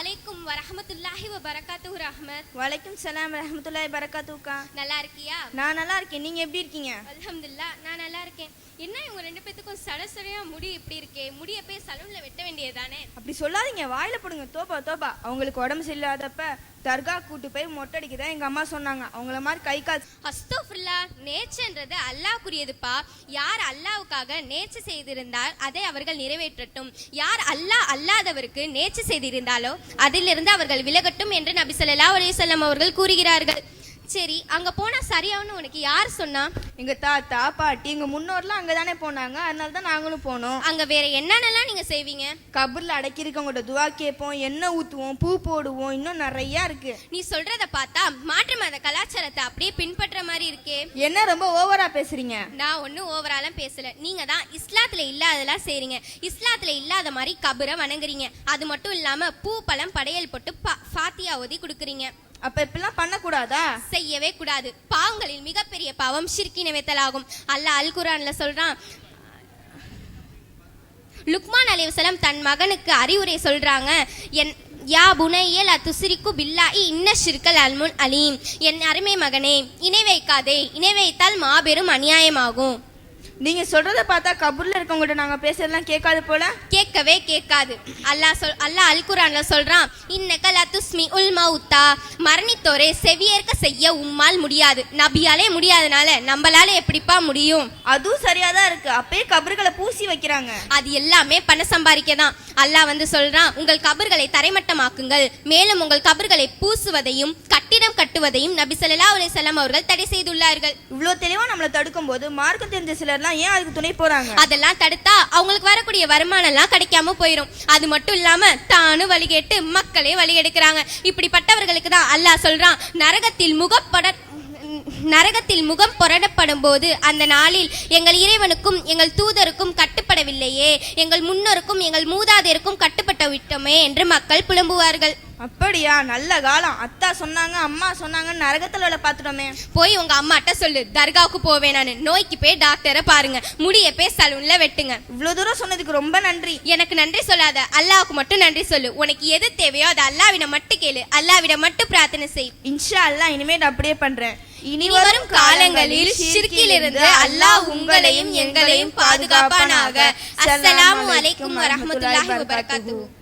அலைக்கும் வரஹமத்துல்லாஹி வ பரகாத்துஹு ரஹ்மத். வலைக்கும் சலாம் ரஹமத்துல்லாய் பரக்காத்துக்கா நல்லா இருக்கியா? நான் நல்லா இருக்கேன். நீங்க எப்படி இருக்கீங்க? அல்ஹம்துலில்லாஹ் நான் நல்லா இருக்கேன். என்ன இவங்க ரெண்டு பேத்துக்கும் சடசடையா முடி இப்படி இருக்கே? முடிய போய் சலூன்ல வெட்ட வேண்டியதுதானே? அப்படி சொல்லாதீங்க. வாயில போடுங்க. தோப்பா தோப்பா அவங்களுக்கு உடம்பு சரியில்லாதப்ப தர்கா கூட்டு போய் மொட்டை தான் எங்க அம்மா சொன்னாங்க. அவங்கள மாதிரி கை கால் அஸ்தோஃபுல்லா நேச்சன்றது அல்லாஹ்க்குரியதுப்பா. யார் அல்லாஹ்வுக்காக நேச்சு செய்திருந்தால் அதை அவர்கள் நிறைவேற்றட்டும். யார் அல்லாஹ் அல்லாதவருக்கு நேச்சு செய்திருந்தாலோ அதிலிருந்து அவர்கள் விலகட்டும் என்று நபி ஸல்லல்லாஹு அலைஹி அவர்கள் கூறுகிறார்கள். சரி அங்க போனா சரியாவுன்னு உனக்கு யார் சொன்னா? எங்க தாத்தா பாட்டி எங்க முன்னோர்லாம் அங்கதானே போனாங்க. அதனால தான் நாங்களும் போனோம். அங்க வேற என்னென்னலாம் நீங்க செய்வீங்க? கபர்ல அடக்கியிருக்கவங்களோட துவா கேட்போம் எண்ணெய் ஊத்துவோம் பூ போடுவோம். இன்னும் நிறைய இருக்கு. நீ சொல்றத பார்த்தா மாற்று மத கலாச்சாரத்தை அப்படியே பின்பற்ற மாதிரி இருக்கே. என்ன ரொம்ப ஓவரா பேசுறீங்க? நான் ஒன்றும் ஓவராலாம் பேசல. நீங்க தான் இஸ்லாத்துல இல்லாததெல்லாம் செய்றீங்க. இஸ்லாத்துல இல்லாத மாதிரி கபரை வணங்குறீங்க. அது மட்டும் இல்லாம பூ பழம் படையல் போட்டு பா- ஃபாத்தியா ஓதி கொடுக்குறீங்க. அப்ப இப்படிலாம் பண்ணக்கூடாதா? செய்யவே கூடாது. பாவங்களில் மிகப்பெரிய பாவம் ஷிர்கின வெத்தலாகும். அல்லாஹ் அல் குரான்ல சொல்றான் லுக்மான் அலைவசலம் தன் மகனுக்கு அறிவுரை சொல்றாங்க என் யா புனையல் அத்துசிரிக்கு பில்லாஹி இன்ன ஷிர்கல் அல்முன் அலீம். என் அருமை மகனே இணை வைக்காதே இணை வைத்தால் மாபெரும் அநியாயமாகும். நீங்க சொல்றத பார்த்தா கபூர்ல இருக்கவங்கள்ட்ட நாங்க பேசுறதெல்லாம் கேட்காது போல? கேட்கவே கேட்காது. அல்லாஹ் சொல் அல்லாஹ் அல் குரான்ல சொல்றான் இன்னக லதுஸ்மி உல் மௌத்தா மரணித்தோரே செவியேற்க செய்ய உம்மால் முடியாது. நபியாலே முடியாதனால நம்மளால எப்படிப்பா முடியும்? அதுவும் சரியாதான் இருக்கு. அப்பயே கபறுகளை பூசி வைக்கிறாங்க. அது எல்லாமே பண சம்பாதிக்க தான் அல்லாஹ் வந்து சொல்றான் உங்கள் கபர்களை தரைமட்டமாக்குங்கள். மேலும் உங்கள் கபர்களை பூசுவதையும் கட்டிடம் கட்டுவதையும் நபி ஸல்லல்லாஹு அலைஹி வஸல்லம் அவர்கள் தடை செய்துள்ளார்கள். இவ்வளவு தெளிவா நம்மள தடுக்கும் போது மார்க்கம் தெரிஞ்ச சிலர்லாம் ஏன் அதுக்கு துணை போறாங்க? அதெல்லாம் தடுத்தா அவங்களுக்கு வரக்கூடிய வருமானம் எல்லாம் கிடைக்காம போயிடும் அது மட்டும் இல்லாம தானும் வழி கேட்டு மக்களே வழி எடுக்கிறாங்க. இப்படிப்பட்டவர்களுக்கு தான் அல்லாஹ் சொல்றான். நரகத்தில் முகப்பட நரகத்தில் முகம் புரடப்படும் போது அந்த நாளில் எங்கள் இறைவனுக்கும் எங்கள் தூதருக்கும் கட்டுப்படவில்லையே. எங்கள் முன்னோருக்கும் எங்கள் மூதாதையருக்கும் கட்டுப்பட்டு விட்டோமே என்று மக்கள் புலம்புவார்கள். அப்படியா? நல்ல காலம். அத்தா சொன்னாங்க அம்மா சொன்னாங்க நரகத்துல வேலை பார்த்துட்டோமே. போய் உங்க அம்மாட்ட சொல்லு. தர்காவுக்கு போவேன் நான். நோய்க்கு போய் டாக்டரை பாருங்க. முடிய போய் சலூன்ல வெட்டுங்க. இவ்வளவு தூரம் சொன்னதுக்கு ரொம்ப நன்றி. எனக்கு நன்றி சொல்லாத. அல்லாஹ்வுக்கு மட்டும் நன்றி சொல்லு. உனக்கு எது தேவையோ அதை அல்லாவிடம் மட்டும் கேளு. அல்லாவிடம் மட்டும் பிரார்த்தனை செய். இன்ஷா அல்லாஹ் இனிமேல் அப்படியே பண்றேன். இனி வரும் காலங்களில் ஷிர்கிலிருந்து அல்லாஹ் உங்களையும் எங்களையும் பாதுகாப்பானாக. அஸ்ஸலாமு அலைக்கும் வரஹ்மத்துல்லாஹி வபரகாத்துஹு.